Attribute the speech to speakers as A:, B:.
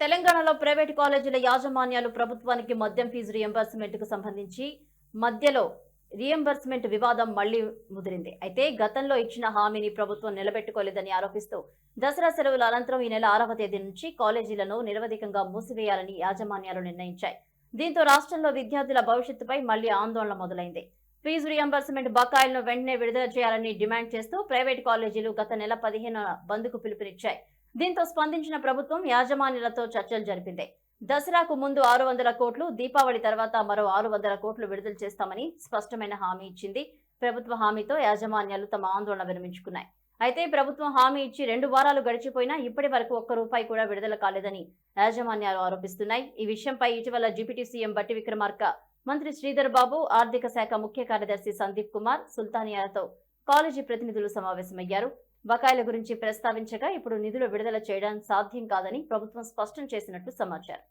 A: తెలంగాణలో ప్రైవేటు కాలేజీల యాజమాన్యాలు ప్రభుత్వానికి మద్యం ఫీజు రియంబర్స్మెంట్కు సంబంధించి మధ్యలో రియంబర్స్మెంట్ వివాదం మళ్ళీ ముదిరింది. అయితే గతంలో ఇచ్చిన హామీని ప్రభుత్వం నిలబెట్టుకోలేదని ఆరోపిస్తూ దసరా సెలవుల అనంతరం ఈ నెల ఆరవ తేదీ నుంచి కాలేజీలను నిరవధికంగా మూసివేయాలని యాజమాన్యాలు నిర్ణయించాయి. దీంతో రాష్ట్రంలో విద్యార్థుల భవిష్యత్తుపై మళ్ళీ ఆందోళన మొదలైంది. ఫీజు రియంబర్స్మెంట్ బకాయిలను వెంటనే విడుదల చేయాలని డిమాండ్ చేస్తూ ప్రైవేట్ కాలేజీలు గత నెల పదిహేను బంద్కు పిలుపునిచ్చాయి. దీంతో స్పందించిన ప్రభుత్వం యాజమాన్యాలతో చర్చలు జరిపింది. దసరాకు ముందు ఆరు వందల కోట్లు దీపావళి తర్వాత మరో ఆరు వందల కోట్లు విడుదల చేస్తామని స్పష్టమైన హామీ ఇచ్చింది. ప్రభుత్వ హామీతో యాజమాన్యాలు తమ ఆందోళన విరమించుకున్నాయి. అయితే ప్రభుత్వం హామీ ఇచ్చి రెండు వారాలు గడిచిపోయినా ఇప్పటి వరకు ఒక్క రూపాయి కూడా విడుదల కాలేదని యాజమాన్యాలు ఆరోపిస్తున్నాయి. ఈ విషయంపై ఇటీవల డిప్యూటీ సీఎం బట్టి విక్రమార్క మంత్రి శ్రీధర్ బాబు ఆర్థిక శాఖ ముఖ్య కార్యదర్శి సందీప్ కుమార్ సుల్తానియాతో కాలేజీ ప్రతినిధులు సమావేశమయ్యారు. బకాయిల గురించి ప్రస్తావించగా ఇప్పుడు నిధులు విడుదల చేయడం సాధ్యం కాదని ప్రభుత్వం స్పష్టం చేసినట్లు సమాచారం.